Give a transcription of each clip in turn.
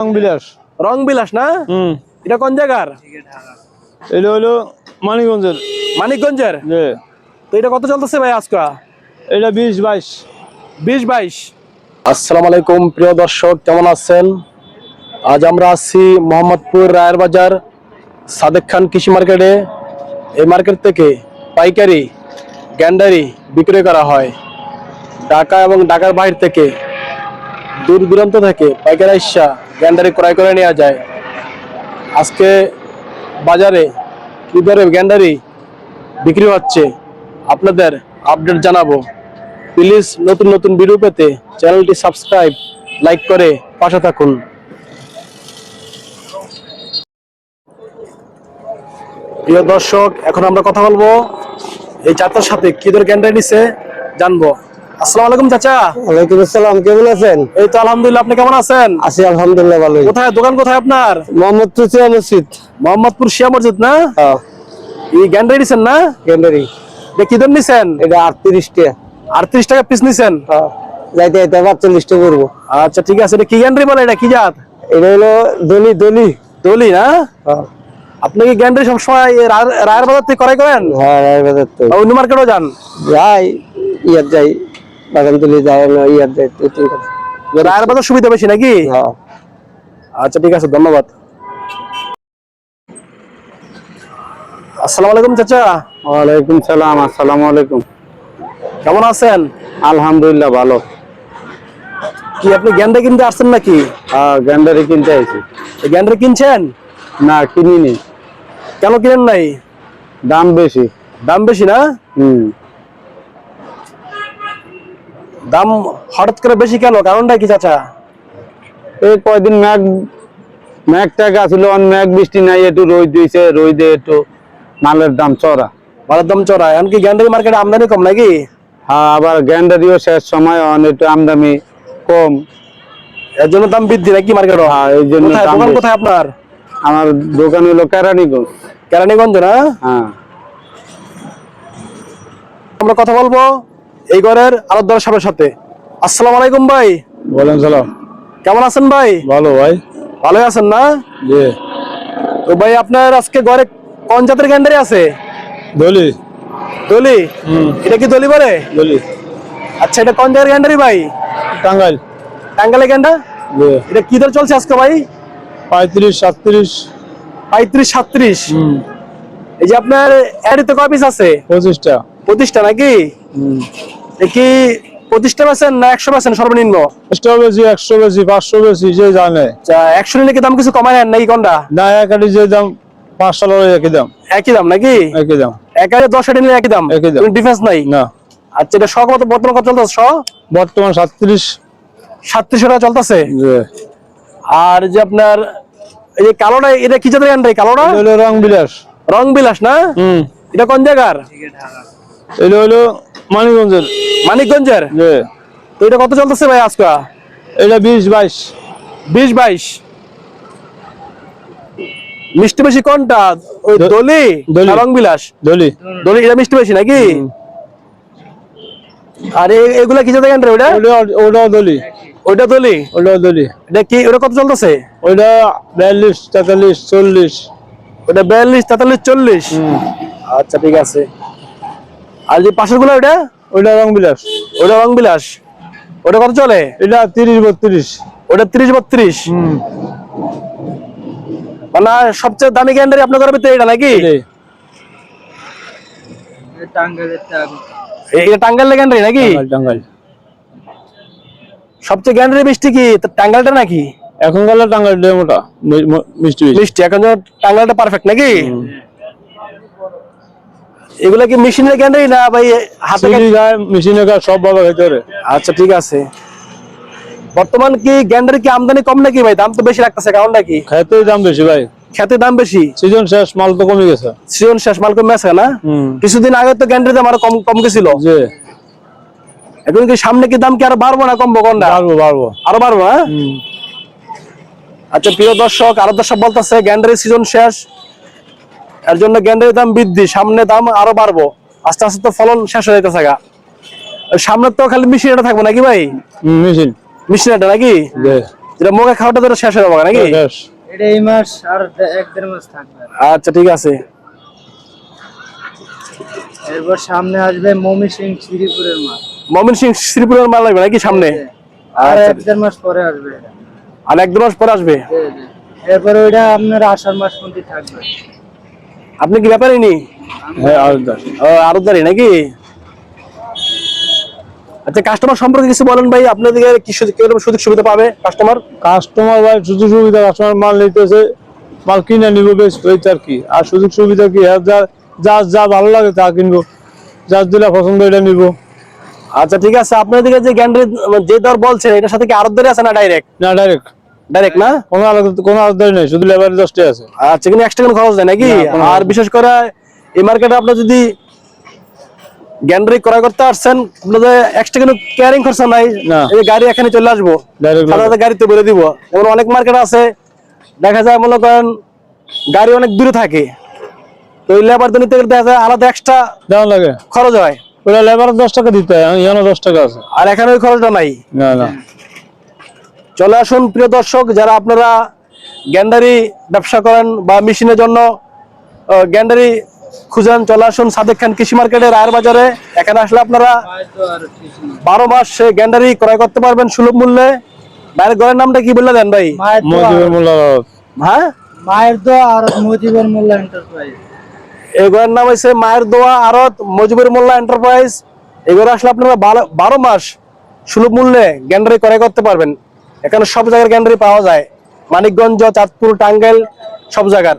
রং বিলাস রং বিলাস না? হুম। এটা কোন জায়গার? এটা হলো মানিকগঞ্জের। মানিকগঞ্জের? তো এটা কত চলতেছে ভাই আজকা? এটা বিশ বাইশ। বিশ বাইশ। আসসালামু আলাইকুম প্রিয় দর্শক কেমন আছেন? আজ আমরা আসছি মোহাম্মদপুর রায়ের বাজার সাদেক খান কৃষি মার্কেটে। এই মার্কেট থেকে পাইকারি গ্যান্ডারি বিক্রয় করা হয়। ঢাকা এবং ঢাকার বাইরে থেকে দূর দূরান্ত থেকে, পাইকারি ইচ্ছা গ্যান্ডারি ক্রয় করে নেওয়া যায়। আজকে বাজারে কি দরে গ্যান্ডারি বিক্রি হচ্ছে, আপনাদের আপডেট জানাব। প্লিজ নতুন নতুন ভিডিও পেতে চ্যানেলটি সাবস্ক্রাইব, লাইক করে পাশে থাকুন। প্রিয় দর্শক, এখন আমরা কথা বলব, এই চাচার সাথে কি ধরে ক্যান্ডাই নিছে, জানব। আসসালামু আলাইকুম চাচা। ওয়ালাইকুম আসসালাম কেমন আছেন? এই তো আলহামদুলিল্লাহ আপনি কেমন আছেন? আছি আলহামদুলিল্লাহ ভালোই। কোথায়? দোকান কোথায় আপনার? মসজিদ। মোহাম্মদপুর শিয়া মসজিদ না? হ্যাঁ। এই না? এটা কি ধরে নিছেন? এটা আটত্রিশ টাকা আটত্রিশ টাকা পিস নিছেন? হ্যাঁ। যাইতে যাইতে পাঁচচল্লিশ টাকা করব আচ্ছা ঠিক আছে এটা কি গ্যান্ডারি বলে এটা কি জাত? এটা হলো দলি দলি। দলি না? হ্যাঁ। আপনি কি গ্যান্ডারি সবসময় রায়ের রায়ের বাজার থেকে ক্রয় করেন? হ্যাঁ অন্য মার্কেটও যান? যাই ইয়ার যাই। বাগান তুলি যাই না ইয়ার যাই রায়ের বাজার সুবিধা বেশি নাকি? হ্যাঁ। আচ্ছা ঠিক আছে ধন্যবাদ। আসসালামু আলাইকুম চাচা। ওয়ালাইকুম সালাম আসসালামু আলাইকুম। কেমন আছেন? আলহামদুলিল্লাহ ভালো। কি আপনি গ্যান্ডা কিনতে আসছেন নাকি? গ্যান্ডারি কিনতে এই গ্যান্ডারি কিনছেন? না কিনিনি। কেন কিনেন নাই? দাম বেশি। দাম বেশি না? হুম। দাম হঠাৎ করে বেশি কেন? কারণটা কি চাচা? এই কয়দিন ম্যাগ ম্যাগ ট্যাগ আসলো ম্যাগ বৃষ্টি নাই একটু রোদ দিয়েছে রোদে একটু মালের দাম চড়া। ভালো দাম চড়া? এমনকি গ্যান্ডারি মার্কেটে আমদানি কম নাকি? হ্যাঁ আবার গ্যান্ডারিও শেষ সময় অন একটু আমদামি কম। এর জন্য দাম বৃদ্ধি নাকি মার্কেটও হ্যাঁ এই জন্য দোকান কোথায় আপনার? আমার দোকান হলো কেরানীগঞ্জ। কেরানীগঞ্জ না? হ্যাঁ। আমরা কথা বলব। এই ঘরের আলোদ্দার সাহেবের সাথে। আসসালাম আলাইকুম ভাই। বলেন সালাম। কেমন আছেন ভাই? ভালো ভাই। ভালো আছেন না? যে তো ভাই আপনার আজকে ঘরে কোন জাতের গ্যান্ডারি আছে? দলি। দলি? হুম। এটা কি দলি বলে? দলি। আচ্ছা এটা কোন জাতের গ্যান্ডারি ভাই? টাঙ্গাইল। টাঙ্গালে গ্যান্ডা এটা কি দর চলছে আজকে ভাই? পঁয়ত্রিশ সাতত্রিশ। পঁয়ত্রিশ সাতত্রিশ? হুম। এই যে আপনার এডিতে কয় পিস আছে? পঁচিশটা। পঁচিশটা নাকি? কি পঁচিশটা বেছেন না একশো বেছেন সর্বনিম্ন? একশো বেশি একশো বেশি পাঁচশো বেশি যে জানে। আচ্ছা একশো নিলে কি দাম কিছু কমায় নেন নাকি কোনটা? না একাটি যে দাম পাঁচ সালের একই দাম। একই দাম নাকি? একই দাম। এক হাজার দশ আটি নিলে একই দাম? একই দাম। ডিফারেন্স নাই? না। আচ্ছা এটা শখ মতো বর্তমান কত চলতেছে? শ বর্তমান সাতত্রিশ। সাতত্রিশ টাকা চলতেছে? আর যে আপনার এই যে কালোটা এটা কি জাতের কালোটা? রং বিলাস। রং বিলাস না? হুম। এটা কোন জায়গার? এটা হলো মানিকগঞ্জের। মানিকগঞ্জের? তো এটা কত চলতেছে ভাই আজকে? এটা বিশ বাইশ। বিশ বাইশ? মিষ্টি বেশি কোনটা? ওই দলি। রং বিলাস দলি। দলি এটা মিষ্টি বেশি নাকি? আর এগুলা কি জাতের গ্যান্ডারি ওটা ওটা দলি। ওইটা দলি? ওটাও দলি। এটা কি ওটা কত চলতেছে? ওইটা বিয়াল্লিশ তেতাল্লিশ চল্লিশ। ওটা বিয়াল্লিশ তেতাল্লিশ চল্লিশ? আচ্ছা ঠিক আছে। আর যে পাশেরগুলো ওটা ওইটা রং বিলাস। ওইটা রং বিলাস। ওটা কত চলে? এটা তিরিশ বত্রিশ। ওটা তিরিশ বত্রিশ? মানে সবচেয়ে দামি গ্যান্ডারি আপনার ঘরের ভিতরে এটা নাকি। এটা। গ্যান্ডারি নাকি? সবচেয়ে গ্যান্ডারি মিষ্টি কি? নাকি? এখন গেলে ডেমোটা মিষ্টি এখন যেন পারফেক্ট নাকি? এগুলা কি মেশিনের গ্যান্ডারি না ভাই হাতে চিনি গায়ে মেশিনে গায়ে সব পারে আচ্ছা ঠিক আছে। বর্তমান কি গ্যান্ডারি কি আমদানি কম নাকি ভাই? দাম তো বেশি রাখতেছে কারণটা কি খেতে দাম বেশি ভাই। খেতে দাম বেশি? সিজন শেষ মাল তো কমে গেছে। সিজন শেষ মাল কমে না? কিছুদিন আগে তো গ্যান্ডারি দাম আরও কম কম গেছিল। যে এখন কি সামনে কি দাম কি আরও বাড়বো না কমবো কোনটা? পারব পারব আরও বাড়বো হ্যাঁ? আচ্ছা প্রিয় দর্শক আরও দর্শক বলতেছে গ্যান্ডারি সিজন শেষ এর জন্য গ্যান্ডারির দাম বৃদ্ধি সামনে দাম আরও বাড়বো। আস্তে আস্তে তো ফলন শেষ হয়ে যেতেছে গা। সামনে তো খালি মেশিন এটা থাকব নাকি ভাই? Machine machine. এটা নাকি? যেটা মুখে খাওয়াটা ধরে শেষ হয়ে যাবে নাকি? এটা এই মাস আর এক দেড় মাস থাকবে। আচ্ছা ঠিক আছে। এরপর সামনে আসবে মমি সিং শ্রীপুরের মমিন সিং শ্রীপুরের মাল লাগবে নাকি সামনে? আর আচ্ছা। এক দেড় মাস পরে আসবে। আর এক দু মাস পরে আসবে। এরপরে ওইটা আপনার আষাঢ় মাস পর্যন্ত থাকবে। আপনি কি ব্যাপারই নি? হ্যাঁ আরতদারি নাকি? আচ্ছা কাস্টমার সম্পর্কে কিছু বলেন ভাই আপনাদের কি সুযোগ কীরকম সুযোগ সুবিধা পাবে কাস্টমার কাস্টমার ভাই সুযোগ সুবিধা কাস্টমার মাল নিতেছে মাল কিনে নিব বেশ হয়েছে আর কি। আর সুযোগ সুবিধা কি? আর যা যা যা ভালো লাগে তা কিনবো। যা দিলে পছন্দ এটা নিব। আচ্ছা ঠিক আছে। আপনাদের যে গ্যান্ডারি যে দর বলছেন এটার সাথে কি আরতদারি আছে না ডাইরেক্ট না ডাইরেক্ট ডাইরেক্ট না? কোনো আলাদা কোনো আলাদা নেই শুধু লেবার দশটাই আছে। আচ্ছা কিন্তু এক্সট্রা কোনো খরচ নাকি? আর বিশেষ করে এই মার্কেটে আপনি যদি গ্যান্ডারি ক্রয় করতে আসছেন আপনাদের এক্সট্রা কোনো ক্যারিং খরচা নাই। এই গাড়ি এখানে চলে আসব। সাধারণত গাড়িতে বলে দিব। যেমন অনেক মার্কেট আছে দেখা যায় মনে করেন গাড়ি অনেক দূরে থাকে। তো ওই লেবার নিতে গেলে দেখা যায় আলাদা এক্সট্রা দেওয়া লাগে। খরচ হয়। ওটা লেবার দশ টাকা দিতে হয় এখানে দশ টাকা আছে। আর এখানে ওই খরচটা নাই। না না। চলে আসুন প্রিয় দর্শক যারা আপনারা গ্যান্ডারি ব্যবসা করেন বা মেশিনের জন্য গ্যান্ডারি খুঁজেন চলে আসুন সাদেক খান কৃষি মার্কেটে রায়ের বাজারে। এখানে আসলে আপনারা। বারো মাস সে গ্যান্ডারি ক্রয় করতে পারবেন সুলভ মূল্যে। বাইরের ঘরের নামটা কি বললে দেন ভাই? মোল্লা হ্যাঁ? মায়ের তো আর মুজিবুর মোল্লা এন্টারপ্রাইজ এই ঘরের নাম হয়েছে মায়ের দোয়া আরত মজিবুর মোল্লা এন্টারপ্রাইজ এই ঘরে আসলে আপনারা বারো- বারো মাস সুলভ মূল্যে গ্যান্ডারি ক্রয় করতে পারবেন। এখানে সব জায়গার গ্যান্ডারি পাওয়া যায়। মানিকগঞ্জ চাঁদপুর টাঙ্গাইল সব জায়গার।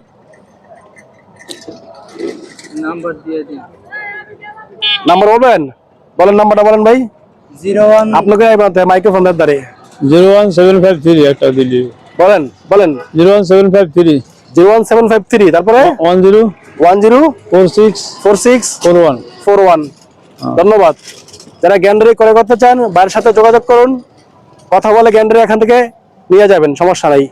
নাম্বার দিয়ে দিন। নাম্বার বলবেন? বলেন নাম্বারটা বলেন ভাই। জিরো ওয়ান আপনাকে মাইক্রোফোন দাঁড়ে zero one seven five three একটা দিলি। বলেন বলেন। Zero one seven five three. Zero one seven five three তারপরে? One zero one zero four six four six four one. Four one. ধন্যবাদ। যারা গ্যান্ডারি করে করতে চান বাইরের সাথে যোগাযোগ করুন। কথা বলে গ্যান্ডারি এখান থেকে নিয়ে যাবেন সমস্যা নাই।